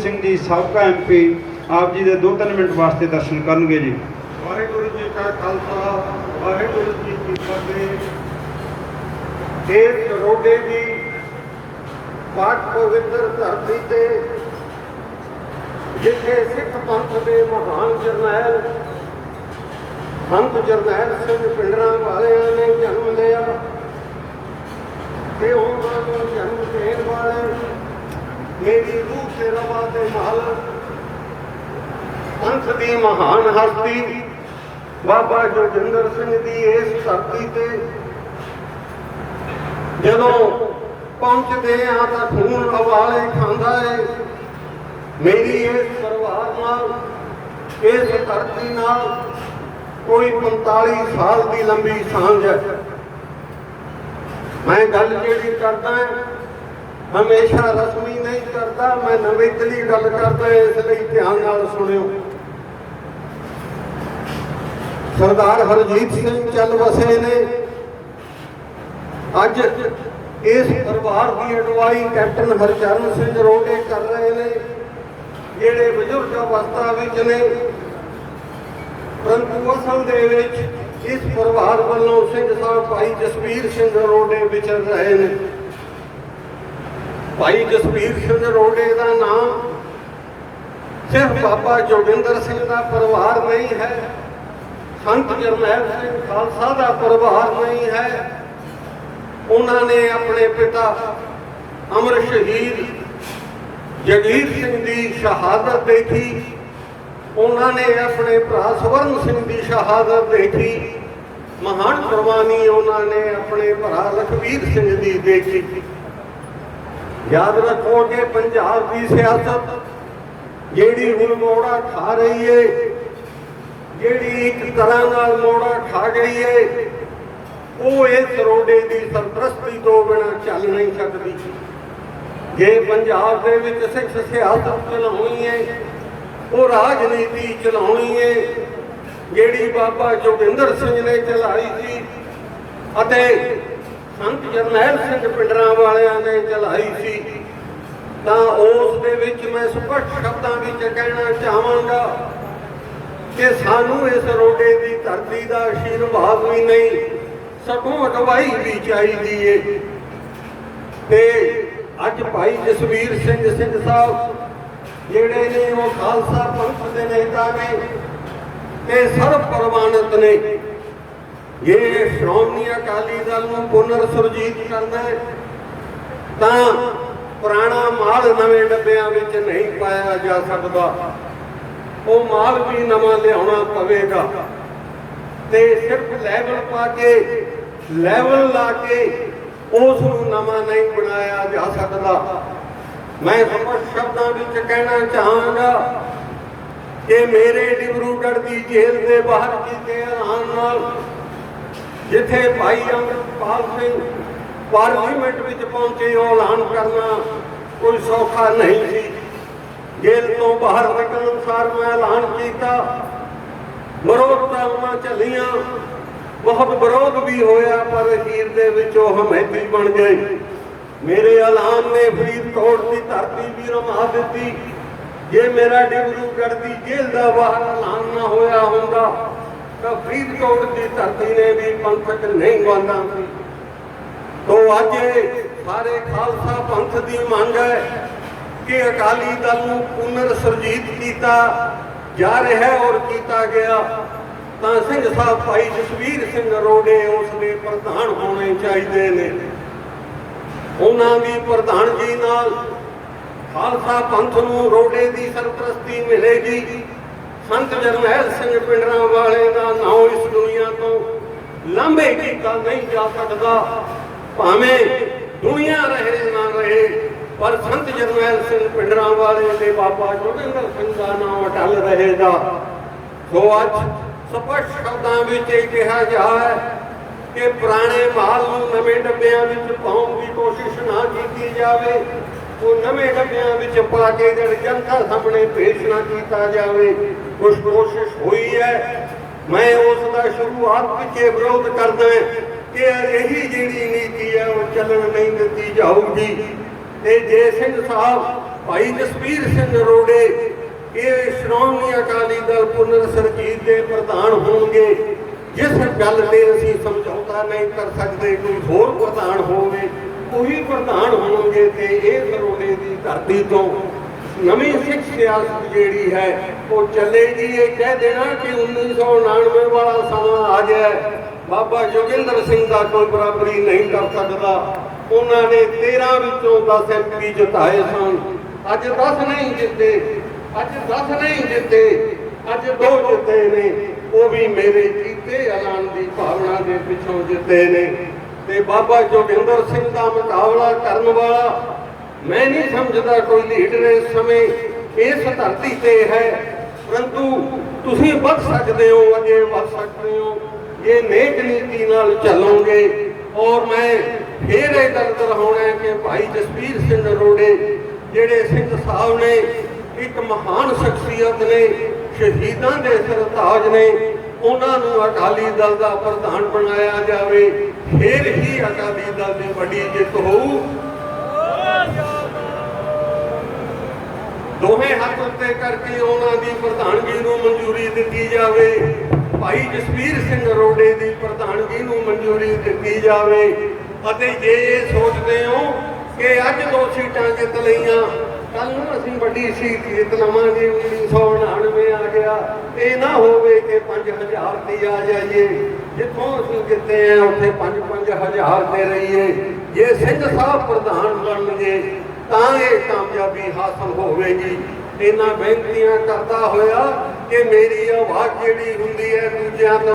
ਸਿੰਘ ਜੀ, ਸਾਬਕਾ ਐਮਪੀ ਆਪ ਜੀ ਦੇ 2-3 ਮਿੰਟ ਵਾਸਤੇ ਦਰਸ਼ਨ ਕਰਨਗੇ ਜੀ। ਵਾਹਿਗੁਰੂ ਜੀ ਕਾ ਖਾਲਸਾ, ਵਾਹਿਗੁਰੂ ਜੀ ਕੀ ਫਤਿਹ। ਇਹ ਰੋਡੇ ਦੀ ਪਾਕ ਪਵਿੱਤਰ ਧਰਤੀ ਤੇ, ਜਿੱਥੇ ਸਿੱਖ ਪੰਥ ਦੇ ਮਹਾਨ ਜਰਨੈਲ, ਸੰਤ ਜਰਨੈਲ ਸਿੰਘ ਪਿੰਡਰਾਂ ਵਾਲਿਆਂ ਨੇ ਜਨਮ ਲਿਆ, ਤੇ ਉਹਨਾਂ ਨੂੰ ਜਨਮ ਮੇਰੀ ਰੂਹ ਤੇ ਰਵਾ ਦੇ ਮਾਲਕ ਪੰਥ ਦੀ ਮਹਾਨ ਹਸਤੀ, ਬਾਬਾ ਜੋਗਿੰਦਰ ਸਿੰਘ ਦੀ ਇਸ ਧਰਤੀ ਤੇ। ਜਦੋਂ ਪਹੁੰਚਦੇ ਆ ਤਾਂ ਖੂਨ ਹਵਾਲੇ ਖਾਂਦਾ ਏ। ਮੇਰੀ ਇਸ ਪਰਿਵਾਰ ਨਾਲ ਇਸ ਧਰਤੀ ਨਾਲ ਕੋਈ 45 ਸਾਲ ਦੀ ਲੰਬੀ ਸਾਂਝ ਹੈ। ਮੈਂ ਗੱਲ ਜਿਹੜੀ ਕਰਦਾ ਹਾਂ ਹਮੇਸ਼ਾ ਰਸਮੀ ਨਹੀਂ ਕਰਦਾ, ਮੈਂ ਨਵੇਕਲੀ ਗੱਲ ਕਰਦਾ, ਇਸ ਲਈ ਧਿਆਨ ਨਾਲ ਸੁਣਿਓ। ਸਰਦਾਰ ਹਰਜੀਤ ਸਿੰਘ ਚੱਲ ਵਸੇ ਨੇ। ਅੱਜ ਇਸ ਪਰਿਵਾਰ ਦੀ ਅਗਵਾਈ ਕੈਪਟਨ ਹਰਚਰਨ ਸਿੰਘ ਰੋਡੇ ਕਰ ਰਹੇ ਨੇ, ਜਿਹੜੇ ਬਜ਼ੁਰਗ ਅਵਸਥਾ ਵਿੱਚ ਨੇ। ਪਰੰਤੂ ਅਸਲ ਦੇ ਵਿੱਚ ਇਸ ਪਰਿਵਾਰ ਵੱਲੋਂ ਸਿੰਘ ਸਾਹਿਬ ਭਾਈ ਜਸਵੀਰ ਸਿੰਘ ਰੋਡੇ ਵਿਚਰ ਰਹੇ ਨੇ। ਭਾਈ ਜਸਵੀਰ ਸਿੰਘ ਰੋਡੇ ਦਾ ਨਾਮ ਸਿਰਫ ਬਾਬਾ ਜੋਗਿੰਦਰ ਸਿੰਘ ਦਾ ਪਰਿਵਾਰ ਨਹੀਂ ਹੈ। ਸੰਤ ਜਰਨੈਲ ਸਿੰਘ ਖਾਲਸਾ ਦਾ ਪਰਿਵਾਰ ਨਹੀਂ ਹੈ। ਉਹਨਾਂ ਨੇ ਆਪਣੇ ਪਿਤਾ ਅਮਰ ਸ਼ਹੀਦ ਜਗੀਰ ਸਿੰਘ ਦੀ ਸ਼ਹਾਦਤ ਦੇਖੀ। ਉਹਨਾਂ ਨੇ ਆਪਣੇ ਭਰਾ ਸਵਰਨ ਸਿੰਘ ਦੀ ਸ਼ਹਾਦਤ ਦੇਖੀ। ਮਹਾਨ ਕੁਰਬਾਨੀ ਉਹਨਾਂ ਨੇ ਆਪਣੇ ਭਰਾ ਲਖਵੀਰ ਸਿੰਘ ਦੀ ਦੇਖੀ। ਯਾਦ ਰੱਖੋ ਕਿ ਪੰਜਾਬ ਦੀ ਸਿਆਸਤ, ਜਿਹੜੀ ਹੁਣ ਮੋੜਾ ਖਾ ਰਹੀ ਏ, ਜਿਹੜੀ ਇੱਕ ਤਰ੍ਹਾਂ ਨਾਲ ਮੋੜਾ ਖਾ ਗਈ ਏ, ਉਹ ਇਸ ਰੋਡੇ ਦੀ ਸਰਪ੍ਰਸਤੀ ਤੋਂ ਬਿਨਾਂ ਚੱਲ ਨਹੀਂ ਸਕਦੀ। ਜੇ ਪੰਜਾਬ ਦੇ ਵਿੱਚ ਸਿੱਖ ਸਿਆਸਤ ਚਲਾਉਣੀ ਏ, ਉਹ ਰਾਜਨੀਤੀ ਚਲਾਉਣੀ ਏ, ਜਿਹੜੀ ਬਾਬਾ ਜੋਗਿੰਦਰ ਸਿੰਘ ਨੇ ਚਲਾਈ ਸੀ, ਅਤੇ ਸੰਤ ਜਰਨੈਲ ਸਿੰਘ ਪਿੰਡਰਾਂ ਵਾਲਿਆਂ ਨੇ ਚਲਾਈ ਸੀ। ਤਾਂ ਉਸ ਦੇ ਵਿੱਚ ਮੈਂ ਸਪਸ਼ਟ ਸ਼ਬਦਾਂ ਵਿੱਚ ਕਹਿਣਾ ਚਾਹਾਂਗਾ ਕਿ ਸਾਨੂੰ ਇਸ ਰੋਡੇ ਦੀ ਧਰਤੀ ਦਾ ਆਸ਼ੀਰਵਾਦ ਵੀ ਨਹੀਂ, ਸਗੋਂ ਅਗਵਾਈ ਵੀ ਚਾਹੀਦੀ ਏ। ਤੇ ਅੱਜ ਭਾਈ ਜਸਵੀਰ ਸਿੰਘ ਸਿੰਘ ਸਾਹਿਬ ਜਿਹੜੇ ਨੇ ਉਹ ਖਾਲਸਾ ਪੰਥ ਦੇ ਨੇਤਾ ਨੇ ਤੇ ਸਰਬ ਪ੍ਰਵਾਨਿਤ ਨੇ। ਇਹ ਸ਼੍ਰੋਮਣੀ ਅਕਾਲੀ ਦਲ ਨੂੰ ਪੁਨਰ ਸੁਰਜੀਤ ਕਰਦਾ ਹੈ, ਤਾਂ ਪੁਰਾਣਾ ਮਾਲ ਨਵੇਂ ਡੱਬਿਆਂ ਵਿੱਚ ਨਹੀਂ ਪਾਇਆ ਜਾ ਸਕਦਾ। ਉਹ ਮਾਲ ਵੀ ਨਵਾਂ ਲਿਆਉਣਾ ਪਵੇਗਾ। ਤੇ ਸਿਰਫ ਲੈਵਲ ਪਾ ਕੇ, ਲੈਵਲ ਲਾ ਕੇ ਉਸ ਨੂੰ ਨਵਾਂ ਨਹੀਂ ਬਣਾਇਆ ਜਾ ਸਕਦਾ। ਮੈਂ ਸਪਸ਼ਟ ਸ਼ਬਦਾਂ ਵਿੱਚ ਕਹਿਣਾ ਚਾਹਾਂਗਾ ਕਿ ਮੇਰੇ ਡਿਬਰੂਗੜ੍ਹ ਦੀ ਜੇਲ੍ਹ ਦੇ ਬਾਹਰ ਕੀਤੇ ਐਲਾਨ ਨਾਲ ਜਿੱਥੇ ਭਾਈ ਅੰਮ੍ਰਿਤਪਾਲ ਸਿੰਘ ਪਾਰਲੀਮੈਂਟ ਵਿੱਚ ਪਹੁੰਚੇ, ਉਹ ਐਲਾਨ ਕਰਨਾ ਕੋਈ ਸੌਖਾ ਨਹੀਂ ਸੀ। ਜੇਲ੍ਹ ਤੋਂ ਬਾਹਰ ਨਿਕਲਣ ਅਨੁਸਾਰ ਮੈਂ ਐਲਾਨ ਕੀਤਾ। ਵਿਰੋਧਤਾਵਾਂ ਚੱਲੀਆਂ ਬਹੁਤ ਵਿਰੋਧ ਵੀ ਹੋਇਆ, ਪਰ ਅਖੀਰ ਦੇ ਵਿੱਚ ਉਹ ਹਮੈਤੀ ਬਣ ਗਏ। ਮੇਰੇ ਐਲਾਨ ਨੇ ਫਰੀਦਕੋਟ ਦੀ ਧਰਤੀ ਵੀ ਰਮਾ ਦਿੱਤੀ। ਜੇ ਮੇਰਾ ਡਿਬਰੂਗੜ੍ਹ ਦੀ ਜੇਲ੍ਹ ਦਾ ਬਾਹਰ ਐਲਾਨ ਨਾ ਹੋਇਆ ਹੁੰਦਾ ਤਾਂ ਫਰੀਦਕੋਟ ਦੀ ਧਰਤੀ ਨੇ ਵੀ ਪੰਥਕ ਨਹੀਂ ਬਣਨਾ ਸੀ। ਅੱਜ ਸਾਰੇ ਖਾਲਸਾ ਪੰਥ ਦੀ ਮੰਗ ਹੈ ਕਿ ਅਕਾਲੀ ਦਲ ਨੂੰ ਪੁਨਰ ਸੁਰਜੀਤ ਕੀਤਾ ਜਾ ਰਿਹਾ ਹੈ ਔਰ ਕੀਤਾ ਗਿਆ। ਤਾਂ ਸਿੰਘ ਸਾਹਿਬ ਭਾਈ ਜਸਵੀਰ ਸਿੰਘ ਰੋਡੇ ਉਸ ਦੇ ਪ੍ਰਧਾਨ ਹੋਣੇ ਚਾਹੀਦੇ ਨੇ। ਉਹਨਾਂ ਦੀ ਪ੍ਰਧਾਨਗੀ ਨਾਲ ਖਾਲਸਾ ਪੰਥ ਨੂੰ ਰੋਡੇ ਦੀ ਸਰਪ੍ਰਸਤੀ ਮਿਲੇਗੀ। ਸੰਤ ਜਰਨੈਲ ਸਿੰਘ ਪਿੰਡਰਾਂ ਵਾਲੇ ਦਾ ਨਾਮ ਇਸ ਦੁਨੀਆ ਤੋਂ ਲਾਂਭੇ ਕੀਤਾ ਨਹੀਂ ਜਾ ਸਕਦਾ, ਭਾਵੇਂ ਦੁਨੀਆ ਰਹੇ ਨਾ ਰਹੇ, ਪਰ ਸੰਤ ਜਰਨੈਲ ਸਿੰਘ ਪਿੰਡਰਾਂ ਵਾਲੇ ਦੇ ਬਾਬਾ ਜੋਗਿੰਦਰ ਸਿੰਘ ਦਾ ਨਾਮ ਅਟਲ ਰਹੇਗਾ। ਸੋ ਅੱਜ ਸਪਸ਼ਟ ਸ਼ਬਦਾਂ ਵਿੱਚ ਇਹ ਕਿਹਾ ਜਾ ਹੈ ਕਿ ਪੁਰਾਣੇ ਮਾਲ ਨੂੰ ਨਵੇਂ ਡੱਬਿਆਂ ਵਿੱਚ ਪਾਉਣ ਦੀ ਕੋਸ਼ਿਸ਼ ਨਾ ਕੀਤੀ ਜਾਵੇ। ਉਹ ਨਵੇਂ ਡੱਬਿਆਂ ਵਿੱਚ ਪਾ ਕੇ ਜਦ ਜਨਤਾ ਸਾਹਮਣੇ ਪੇਸ਼ ਨਾ ਕੀਤਾ ਜਾਵੇ ਕੁਝ ਕੋਸ਼ਿਸ਼ ਹੋਈ ਹੈ। ਮੈਂ ਉਸ ਦਾ ਸ਼ੁਰੂਆਤ ਵਿੱਚ ਵਿਰੋਧ ਕਰਦਾ ਕਿ ਇਹੀ ਜਿਹੜੀ ਨੀਤੀ ਹੈ, ਉਹ ਚੱਲਣ ਨਹੀਂ ਦਿੱਤੀ ਜਾਊਗੀ। ਤੇ ਜੇ ਸਿੰਘ ਸਾਹਿਬ, ਭਾਈ ਜਸਵੀਰ ਸਿੰਘ ਰੋੜੇ ਇਹ ਸ਼੍ਰੋਮਣੀ ਅਕਾਲੀ ਦਲ ਪੁਨਰ ਸਰਜੀਤ ਦੇ ਪ੍ਰਧਾਨ ਹੋਣਗੇ, ਜਿਸ ਗੱਲ ਤੇ ਅਸੀਂ ਸਮਝੌਤਾ ਨਹੀਂ ਕਰ ਸਕਦੇ, ਕੋਈ ਹੋਰ ਪ੍ਰਧਾਨ ਹੋਵੇ ਉਹੀ ਪ੍ਰਧਾਨ ਹੋਣਗੇ ਤੇ ਇਹ ਰੋੜੇ ਦੀ ਧਰਤੀ ਤੋਂ ਨਵੀਂ ਸਿੱਖ ਸਿਆਸਤ ਜਿਹੜੀ ਹੈ, ਉਹ ਚੱਲੇਗੀ। ਇਹ ਕਹਿ ਦੇਣਾ ਕਿ 1999 ਵਾਲਾ ਸਮਾਂ ਆ ਗਿਆ ਬਾਬਾ ਜੋਗਿੰਦਰ ਸਿੰਘ ਦਾ ਕੋਈ ਬਰਾਬਰੀ ਨਹੀਂ ਕਰ ਸਕਦਾ। ਉਹਨਾਂ ਨੇ 13 ਵਿੱਚੋਂ 10 ਐਮਪੀ ਜਿਤਾਏ ਸਨ। ਅੱਜ 10 ਨਹੀਂ ਜਿੱਤੇ, ਅੱਜ 10 ਨਹੀਂ ਜਿੱਤੇ, ਅੱਜ ਦੋ ਜਿੱਤੇ ਨੇ। ਉਹ ਵੀ ਮੇਰੇ ਕੀਤੇ ਐਲਾਨ ਦੀ ਭਾਵਨਾ ਦੇ ਪਿੱਛੋਂ ਜਿੱਤੇ ਨੇ। ਤੇ ਬਾਬਾ ਜੋਗਿੰਦਰ ਸਿੰਘ ਦਾ ਮੁਕਾਬਲਾ ਕਰਨ ਵਾਲਾ ਮੈਂ ਨਹੀਂ ਸਮਝਦਾ ਕੋਈ ਲੀਡਰ ਇਸ ਸਮੇਂ ਇਸ ਧਰਤੀ ਤੇ ਹੈ। ਪਰੰਤੂ ਤੁਸੀਂ ਵੱਧ ਸਕਦੇ ਹੋ, ਅੱਗੇ ਵੱਧ ਸਕਦੇ ਹੋ। ਇਹ ਨੇਕ ਨੀਤੀ ਨਾਲ ਚੱਲੋਗੇ ਔਰ ਮੈਂ ਫੇਰ ਇਹ ਦਰਦ ਦੁਹਰਾਉਣਾ ਕਿ ਭਾਈ ਜਸਵੀਰ ਸਿੰਘ ਰੋੜੇ ਜਿਹੜੇ ਸਿੰਘ ਸਾਹਿਬ ਨੇ ਇੱਕ ਮਹਾਨ ਸ਼ਖਸੀਅਤ ਨੇ, ਸ਼ਹੀਦਾਂ ਦੇ ਸਰਤਾਜ ਨੇ ਉਹਨਾਂ ਨੂੰ ਅਕਾਲੀ ਦਲ ਦਾ ਪ੍ਰਧਾਨ ਬਣਾਇਆ ਜਾਵੇ, ਫਿਰ ਹੀ ਅਕਾਲੀ ਦਲ ਦੀ ਵੱਡੀ ਜਿੱਤ ਹੋਊ। ਦੋਵੇਂ ਹੱਥ ਉੱਤੇ ਕਰਕੇ ਉਹਨਾਂ ਦੀ ਪ੍ਰਧਾਨਗੀ ਨੂੰ ਮਨਜ਼ੂਰੀ ਦਿੱਤੀ ਜਾਵੇ। ਭਾਈ ਜਸਵੀਰ ਸਿੰਘ ਰੋਡੇ ਦੀ ਪ੍ਰਧਾਨਗੀ ਨੂੰ ਮਨਜ਼ੂਰੀ ਦਿੱਤੀ ਜਾਵੇ। ਅਤੇ ਜੇ ਇਹ ਸੋਚਦੇ ਹੋ ਕਿ ਅੱਜ ਦੋ ਸੀਟਾਂ ਜਿੱਤ ਲਈਆਂ ਕੱਲ ਨੂੰ ਅਸੀਂ ਵੱਡੀ ਸੀਟ ਲਵਾਂਗੇ 1999 ਆ ਗਿਆ। ਇਹ ਨਾ ਹੋਵੇ ਕਿ 5000 ਤੇ ਆ ਜਾਈਏ। ਜਿੱਥੋਂ ਅਸੀਂ ਜਿੱਤੇ ਆ, ਉੱਥੇ 5-5000 ਤੇ ਰਹੀਏ। ਜੇ ਸਿੰਘ ਸਾਹਿਬ ਪ੍ਰਧਾਨ ਬਣਨਗੇ ਤਾਂ ਇਹ ਕਾਮਯਾਬੀ ਹਾਸਲ ਹੋਵੇਗੀ। ਇਹਨਾਂ ਬੇਨਤੀਆਂ ਕਰਦਾ ਹੋਇਆ ਕਿ ਮੇਰੀ ਆਵਾਜ਼ ਜਿਹੜੀ ਹੁੰਦੀ ਹੈ ਦੂਜਿਆਂ ਤੋਂ